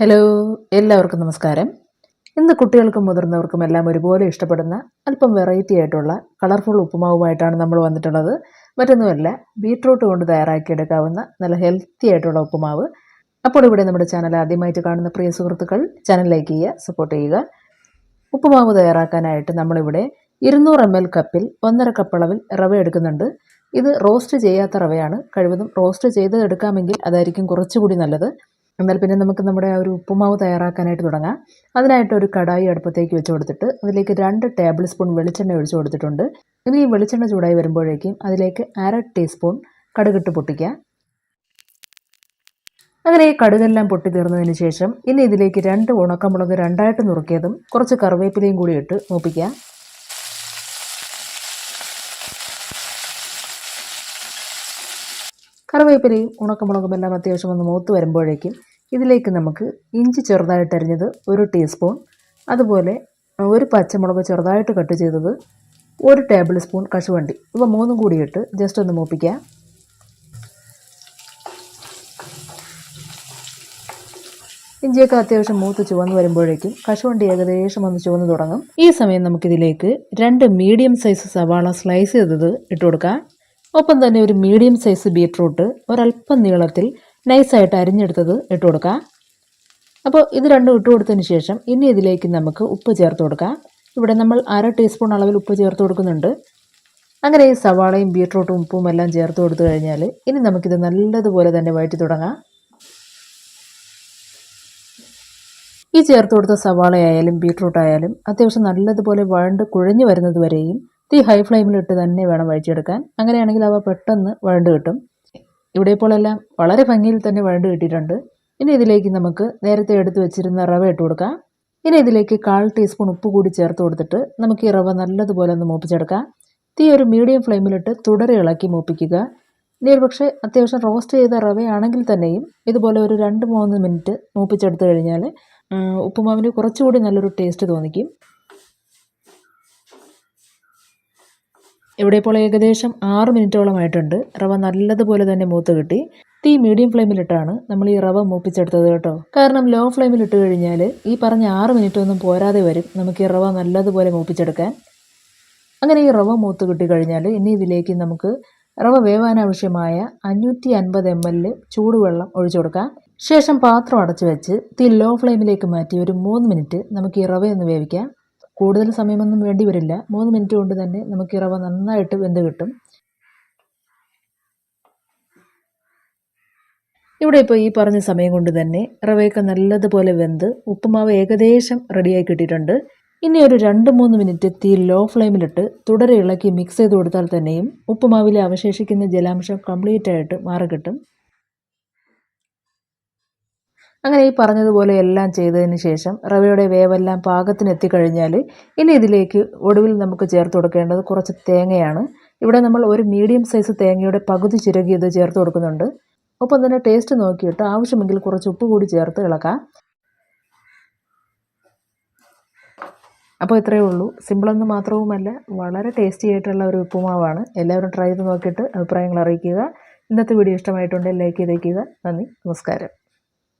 Hello എല്ലാവർക്കും നമസ്കാരം. ഇന്ന് കുട്ടികൾക്കും മുതിർന്നവർക്കും എല്ലാം ഒരുപോലെ ഇഷ്ടപ്പെടുന്ന അല്പം വെറൈറ്റി ആയിട്ടുള്ള കളർഫുൾ ഉപ്പുമാവുമായിട്ടാണ് നമ്മൾ വന്നിട്ടുള്ളത്. മറ്റൊന്നുമല്ല ബീട്രൂട്ട് കൊണ്ട് തയ്യാറാക്കിയെടുക്കാവുന്ന നല്ല ഹെൽത്തി ആയിട്ടുള്ള ഉപ്പുമാവ്. അപ്പോൾ ഇവിടെ നമ്മുടെ ചാനൽ ആദ്യമായിട്ട് കാണുന്ന പ്രിയ സുഹൃത്തുക്കൾ ചാനൽ ലൈക്ക് ചെയ്യുക സപ്പോർട്ട് ചെയ്യുക. ഉപ്പുമാവ് തയ്യാറാക്കാനായിട്ട് നമ്മളിവിടെ ഇരുന്നൂറ് എം എൽ കപ്പിൽ ഒന്നര കപ്പളവിൽ റവ എടുക്കുന്നുണ്ട്. ഇത് റോസ്റ്റ് ചെയ്യാത്ത റവയാണ്. കഴിവതും റോസ്റ്റ് ചെയ്ത് എടുക്കാമെങ്കിൽ അതായിരിക്കും കുറച്ചുകൂടി നല്ലത്. എന്നാൽ പിന്നെ നമുക്ക് നമ്മുടെ ആ ഒരു ഉപ്പുമാവ് തയ്യാറാക്കാനായിട്ട് തുടങ്ങാം. അതിനായിട്ട് ഒരു കടായി അടുപ്പത്തേക്ക് വെച്ച് കൊടുത്തിട്ട് അതിലേക്ക് രണ്ട് ടേബിൾ സ്പൂൺ വെളിച്ചെണ്ണ ഒഴിച്ച് കൊടുത്തിട്ടുണ്ട്. ഇനി ഈ വെളിച്ചെണ്ണ ചൂടായി വരുമ്പോഴേക്കും അതിലേക്ക് അര ടീസ്പൂൺ കടുകിട്ട് പൊട്ടിക്കുക അങ്ങനെ ഈ കടുകെല്ലാം പൊട്ടി തീർന്നതിന് ശേഷം ഇനി ഇതിലേക്ക് രണ്ട് ഉണക്കമുളക് രണ്ടായിട്ട് നുറുക്കിയതും കുറച്ച് കറിവേപ്പിലയും കൂടി ഇട്ട് മൂപ്പിക്കുക കറിവേപ്പിലയും ഉണക്കമുളകും എല്ലാം അത്യാവശ്യം ഒന്ന് മൂത്ത് വരുമ്പോഴേക്കും ഇതിലേക്ക് നമുക്ക് ഇഞ്ചി ചെറുതായിട്ട് അരിഞ്ഞത് ഒരു ടീസ്പൂൺ അതുപോലെ ഒരു പച്ചമുളക് ചെറുതായിട്ട് കട്ട് ചെയ്തത് ഒരു ടേബിൾ സ്പൂൺ കശുവണ്ടി. ഇവ മൂന്നും കൂടിയിട്ട് ജസ്റ്റ് ഒന്ന് മൂപ്പിക്കുക. ഇഞ്ചിയൊക്കെ അത്യാവശ്യം മൂത്ത് ചുവന്ന് വരുമ്പോഴേക്കും കശുവണ്ടി ഏകദേശം ഒന്ന് ചുവന്ന് തുടങ്ങും. ഈ സമയം നമുക്കിതിലേക്ക് രണ്ട് മീഡിയം സൈസ് സവാള സ്ലൈസ് ചെയ്തത് ഇട്ട് കൊടുക്കാം. ഒപ്പം തന്നെ ഒരു മീഡിയം സൈസ് ബീട്രൂട്ട് ഒരല്പം നീളത്തിൽ നൈസായിട്ട് അരിഞ്ഞെടുത്തത് ഇട്ട് കൊടുക്കുക അപ്പോൾ ഇത് രണ്ടും ഇട്ട് കൊടുത്തതിന് ശേഷം ഇനി ഇതിലേക്ക് നമുക്ക് ഉപ്പ് ചേർത്ത് കൊടുക്കാം. ഇവിടെ നമ്മൾ അര ടീസ്പൂൺ അളവിൽ ഉപ്പ് ചേർത്ത് കൊടുക്കുന്നുണ്ട്. അങ്ങനെ ഈ സവാളയും ബീട്രൂട്ടും ഉപ്പും എല്ലാം ചേർത്ത് കൊടുത്തു കഴിഞ്ഞാൽ ഇനി നമുക്കിത് നല്ലതുപോലെ തന്നെ വഴറ്റി തുടങ്ങാം. ഈ ചേർത്ത് കൊടുത്ത സവാളയായാലും ബീട്രൂട്ട് ആയാലും അത്യാവശ്യം നല്ലതുപോലെ വഴണ്ട് കുഴഞ്ഞു വരുന്നത് വരെയും തീ ഹൈ ഫ്ലെയിമിലിട്ട് തന്നെ വേണം വഴിച്ചെടുക്കാൻ അങ്ങനെയാണെങ്കിൽ അവ പെട്ടെന്ന് വഴണ്ട് കിട്ടും. ഇവിടെ ഇപ്പോഴെല്ലാം വളരെ ഭംഗിയിൽ തന്നെ വഴണ്ട് കിട്ടിയിട്ടുണ്ട്. ഇനി ഇതിലേക്ക് നമുക്ക് നേരത്തെ എടുത്തു വെച്ചിരുന്ന റവ ഇട്ട് കൊടുക്കാം. ഇനി ഇതിലേക്ക് കാൽ ടീസ്പൂൺ ഉപ്പ് കൂടി ചേർത്ത് കൊടുത്തിട്ട് നമുക്ക് ഈ റവ നല്ലതുപോലെ ഒന്ന് മൂപ്പിച്ചെടുക്കാം. തീ ഒരു മീഡിയം ഫ്ലെയിമിലിട്ട് തുടരെ ഇളക്കി മൂപ്പിക്കുക. ഇനി ഒരു പക്ഷേ അത്യാവശ്യം റോസ്റ്റ് ചെയ്ത റവയാണെങ്കിൽ തന്നെയും ഇതുപോലെ ഒരു രണ്ട് മൂന്ന് മിനിറ്റ് മൂപ്പിച്ചെടുത്ത് കഴിഞ്ഞാൽ ഉപ്പുമാവിന് കുറച്ചുകൂടി നല്ലൊരു ടേസ്റ്റ് തോന്നിക്കും. ഇവിടെ ഇപ്പോൾ ഏകദേശം ആറ് മിനിറ്റോളമായിട്ടുണ്ട് റവ നല്ലതുപോലെ തന്നെ മൂത്ത് കിട്ടി. തീ മീഡിയം ഫ്ലെയിമിലിട്ടാണ് നമ്മൾ ഈ റവ മൂപ്പിച്ചെടുത്തത് കേട്ടോ. കാരണം ലോ ഫ്ലെയിമിൽ ഇട്ട് കഴിഞ്ഞാൽ ഈ പറഞ്ഞ ആറ് മിനിറ്റ് ഒന്നും പോരാതെ വരും നമുക്ക് ഈ റവ നല്ലതുപോലെ മൂപ്പിച്ചെടുക്കാൻ. അങ്ങനെ ഈ റവ മൂത്ത് കിട്ടി കഴിഞ്ഞാൽ ഇനി ഇതിലേക്ക് നമുക്ക് റവ വേവാനാവശ്യമായ അഞ്ഞൂറ്റി അൻപത് എം എൽ ചൂടുവെള്ളം ഒഴിച്ചു കൊടുക്കാം. ശേഷം പാത്രം അടച്ചു വെച്ച് തീ ലോ ഫ്ലെയിമിലേക്ക് മാറ്റി ഒരു മൂന്ന് മിനിറ്റ് നമുക്ക് ഈ റവ ഒന്ന് വേവിക്കാം. കൂടുതൽ സമയമൊന്നും വേണ്ടി വരില്ല. മൂന്ന് മിനിറ്റ് കൊണ്ട് തന്നെ നമുക്ക് ഈ റവ നന്നായിട്ട് വെന്ത് കിട്ടും. ഇവിടെ ഇപ്പോൾ ഈ പറഞ്ഞ സമയം കൊണ്ട് തന്നെ റവയൊക്കെ നല്ലതുപോലെ വെന്ത് ഉപ്പുമാവ് ഏകദേശം റെഡിയായി കിട്ടിയിട്ടുണ്ട്. ഇനി ഒരു രണ്ട് മൂന്ന് മിനിറ്റ് തീ ലോ ഫ്ലെയിമിലിട്ട് തുടരെ ഇളക്കി മിക്സ് ചെയ്ത് കൊടുത്താൽ തന്നെയും ഉപ്പുമാവിലെ അവശേഷിക്കുന്ന ജലാംശം കംപ്ലീറ്റ് ആയിട്ട് മാറിക്കിട്ടും. അങ്ങനെ ഈ പറഞ്ഞതുപോലെ എല്ലാം ചെയ്തതിന് ശേഷം റവയുടെ വേവെല്ലാം പാകത്തിന് എത്തിക്കഴിഞ്ഞാൽ ഇനി ഇതിലേക്ക് ഒടുവിൽ നമുക്ക് ചേർത്ത് കൊടുക്കേണ്ടത് കുറച്ച് തേങ്ങയാണ്. ഇവിടെ നമ്മൾ ഒരു മീഡിയം സൈസ് തേങ്ങയുടെ പകുതി ചിരകിയത് ചേർത്ത് കൊടുക്കുന്നുണ്ട്. ഒപ്പം തന്നെ ടേസ്റ്റ് നോക്കിയിട്ട് ആവശ്യമെങ്കിൽ കുറച്ച് ഉപ്പ് കൂടി ചേർത്ത് ഇളക്കാം. അപ്പോൾ ഇത്രയേ ഉള്ളൂ. സിമ്പിളെന്ന് മാത്രവുമല്ല വളരെ ടേസ്റ്റി ആയിട്ടുള്ള ഒരു ഉപ്പുമാവാണ്. എല്ലാവരും ട്രൈ ചെയ്ത് നോക്കിയിട്ട് അഭിപ്രായങ്ങൾ അറിയിക്കുക. ഇന്നത്തെ വീഡിയോ ഇഷ്ടമായിട്ടുണ്ടെങ്കിൽ ലൈക്ക് ചെയ്തേക്കുക. നന്ദി. നമസ്കാരം.